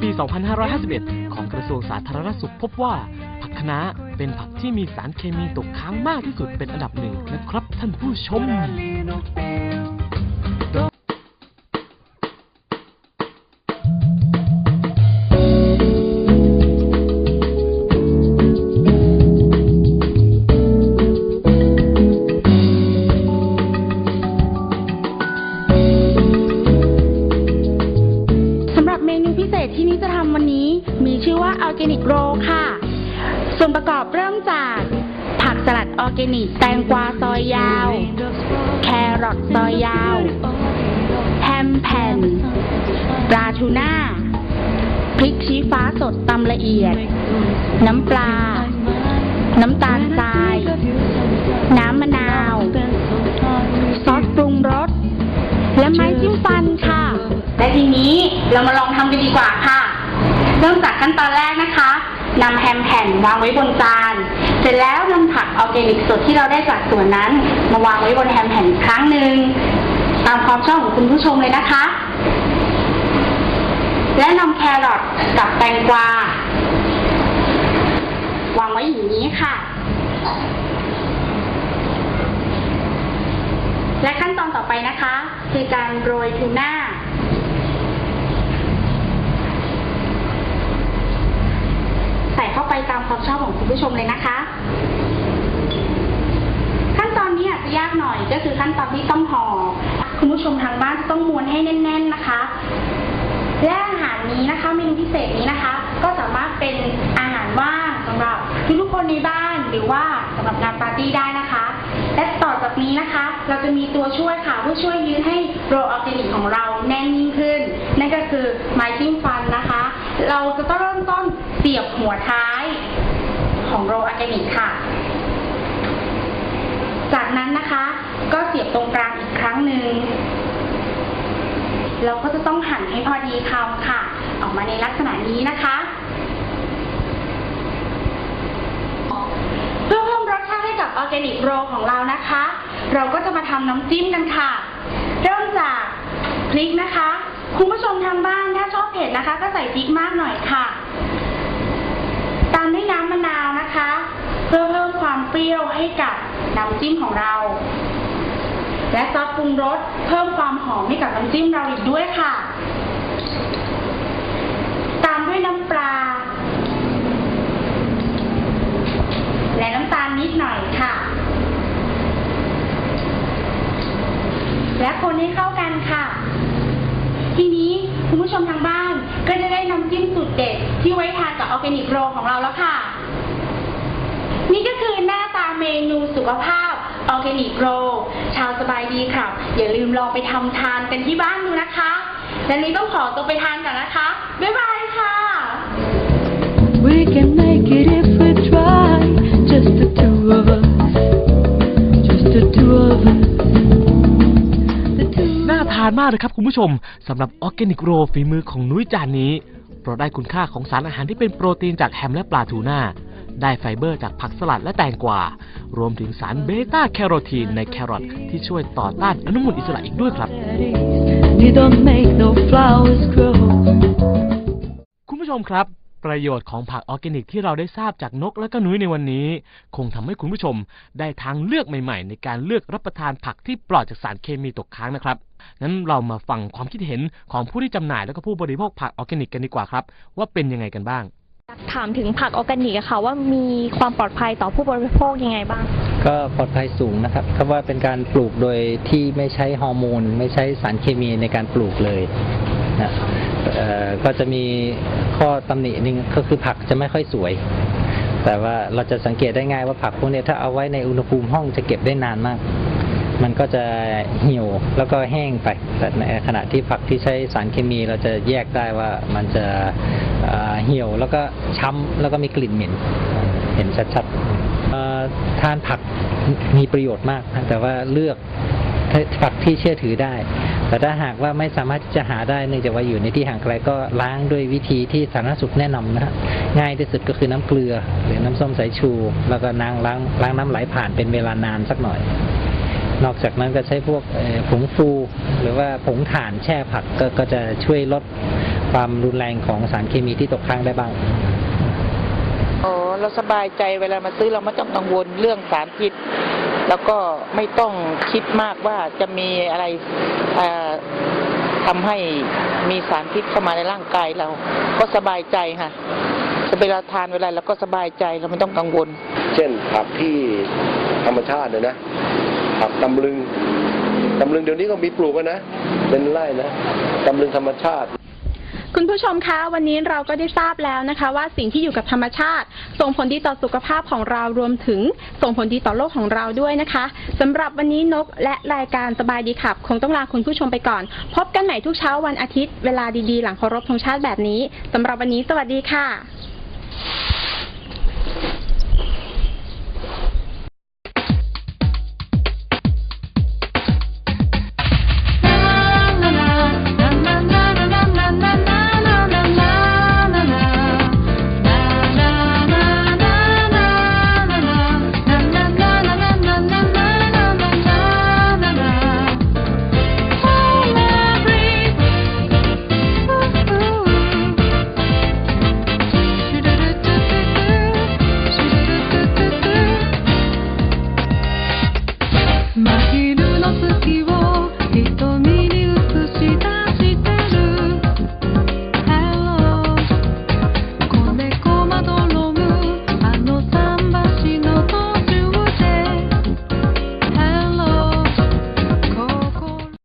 ปี 2551 ของกระทรวงสาธารณสุขพบว่า ผักคะน้าเป็นผักที่มีสารเคมีตกค้างมากที่สุดเป็นอันดับหนึ่งนะครับท่านผู้ชม ษที่นี้จะทำวันนี้มีชื่อว่าออร์แกนิกโรค่ะ ส่วนประกอบเริ่มจาก ผักสลัดออร์แกนิก แตงกวาซอยยาว แครอทซอยยาว แฮมแผ่น ปลาทูน่า พริกชี้ฟ้าสดตำละเอียด น้ำปลา น้ำตาลทราย น้ำมะนาว ซอสปรุงรส และไม้จิ้มฟันค่ะ ทีนี้เรามาลองทำกันดีกว่าค่ะ เริ่มจากขั้นตอนแรกนะคะนำแฮมแผ่นวางไว้บนจาน เสร็จแล้วนำผักออร์แกนิกสดที่เราได้จากสวนนั้น มาวางไว้บนแฮมแผ่นครั้งหนึ่งตามความชอบของคุณผู้ชมเลยนะคะ และนำแครอทกับแตงกวาวางไว้อย่างนี้ค่ะ และขั้นตอนต่อไปนะคะ คือการโรยทูน่า ใส่เข้าไป ตามความชอบของคุณผู้ชมเลยนะคะ ขั้นตอนนี้อาจจะยากหน่อยก็คือขั้นตอนที่ต้องห่อคุณผู้ชมทางบ้านจะต้องม้วนให้แน่น ๆนะคะ และอาหารนี้นะคะเมนูพิเศษนี้นะคะ ก็สามารถเป็นอาหารว่างสำหรับทุกๆคนในบ้านหรือว่าสำหรับงานปาร์ตี้ได้นะคะ และต่อจากนี้นะคะ เราจะมีตัวช่วยค่ะเพื่อช่วยยืนให้โรลออร์แกนิกของเราแน่นยิ่งขึ้น นั่นก็คือไม้จิ้มฟันนะคะ เราจะต้องเริ่มต้นเสียบหัวท้าย ของโรออร์แกนิกค่ะ จากนั้นนะคะ ก็เสียบตรงกลางอีกครั้งหนึ่งเราก็จะต้องหั่นให้พอดีคำค่ะ ออกมาในลักษณะนี้นะคะ เพื่อเพิ่มรสชาติให้กับออร์แกนิกโรของเรานะคะ เราก็จะมาทำน้ำจิ้มกันค่ะ เริ่มจากพริกนะคะ คุณผู้ชมทางบ้านถ้าชอบเผ็ดนะคะ ก็ใส่พริกมากหน่อยค่ะ ตามด้วยน้ำมะนาวนะคะ เพื่อเพิ่มความเปรี้ยวให้กับน้ำจิ้มของเรา และซอสปรุงรสเพิ่มความหอมให้กับน้ำจิ้มเราอีกด้วยค่ะ ตามด้วยน้ำปลา และน้ำตาลนิดหน่อยค่ะ และคนให้เข้ากันค่ะ ทีนี้คุณผู้ชมทางบ้านก็จะได้น้ำจิ้มสูตรเด็ดที่ไว้ทานกับออร์แกนิกโรของเราแล้วค่ะ นี่ก็คือหน้าตาเมนูสุขภาพออร์แกนิกโรชาวสบายดีครับ อย่าลืมลองไปทำทานกันที่บ้านดูนะคะและนี้ต้องขอตัวไปทานก่อนนะคะ บ๊ายบายค่ะ We can make it if we try. Just the two of us. Just the two of us. The two น่าทานมากเลยครับคุณผู้ชมสำหรับออร์แกนิกโรฝีมือของนุ้ยจานนี้เพราะได้คุณค่าของสารอาหารที่เป็นโปรตีนจากแฮมและปลาทูน่า ได้ไฟเบอร์จากผักสลัดและแตงกวา รวมถึงสารเบต้าแคโรทีนในแครอทที่ช่วยต่อต้านอนุมูลอิสระอีกด้วยครับคุณผู้ชมครับ ประโยชน์ของผักออร์แกนิกที่เราได้ทราบจากนกและก็นุ้ยในวันนี้ คงทำให้คุณผู้ชมได้ทางเลือกใหม่ๆ ในการเลือกรับประทานผักที่ปลอดจากสารเคมีตกค้างนะครับนั้นเรามาฟังความคิดเห็นของผู้ที่จำหน่ายและก็ผู้บริโภคผักออร์แกนิกกันดีกว่าครับ ว่าเป็นยังไงกันบ้าง ถามถึงผักออร์แกนิกอะค่ะว่ามีความปลอดภัยต่อผู้บริโภคยังไงบ้าง ก็ปลอดภัยสูงนะครับเพราะว่าเป็นการปลูกโดยที่ไม่ใช้ฮอร์โมน ไม่ใช้สารเคมีในการปลูกเลยนะเอ่อก็จะมีข้อตำหนิหนึงก็คือผักจะไม่ค่อยสวย แต่ว่าเราจะสังเกตได้ง่ายว่าผักพวกเนี้ยถ้าเอาไว้ในอุณหภูมิห้องจะเก็บได้นานมาก มันก็จะเหี่ยวแล้วก็แห้งไป แต่ในขณะที่ผักที่ใช้สารเคมีเราจะแยกได้ว่ามันจะ เหี่ยวแล้วก็ช้ำแล้วก็มีกลิ่นเหม็นเห็นชัดๆเอ่อทานผักมีประโยชน์มาก แต่ว่าเลือกผักที่เชื่อถือได้ แต่ถ้าหากว่าไม่สามารถที่จะหาได้เนื่องจากว่าอยู่ในที่ห่างไกลก็ล้างด้วยวิธีที่สาธารณสุขแนะนำนะง่ายที่สุดก็คือน้ำเกลือ หรือน้ำส้มสายชู แล้วก็นางล้างล้างน้ำไหลผ่านเป็นเวลานานสักหน่อย นอกจากนั้นก็ใช้พวกผงฟู หรือว่าผงถ่านแช่ผักก็ก็จะช่วยลด ความรุนแรงของสารเคมีที่ตกค้างได้บ้าง อ๋อ เราสบายใจเวลามาซื้อเราไม่ต้องกังวลเรื่องสารพิษ แล้วก็ไม่ต้องคิดมากว่าจะมีอะไรเอ่อทำให้มีสารพิษเข้ามาในร่างกายเรา ก็สบายใจค่ะเวลาทานเวลาเราก็สบายใจเราไม่ต้องกังวล เช่นผักที่ธรรมชาติเนี่ยนะผักตำลึงตำลึงเดี๋ยวนี้ก็มีปลูกกันนะ เป็นไร่นะตำลึงธรรมชาติ คุณผู้ชมคะวันนี้เราก็ได้ทราบแล้วนะคะ ว่าสิ่งที่อยู่กับธรรมชาติ ส่งผลดีต่อสุขภาพของเรารวมถึงส่งผลดีต่อโลกของเราด้วยนะคะสำหรับวันนี้นกและรายการสบายดีขับ คงต้องลาคุณผู้ชมไปก่อน พบกันใหม่ทุกเช้าวันอาทิตย์เวลาดีๆ หลังเคารพธงชาติแบบนี้สำหรับวันนี้สวัสดีค่ะ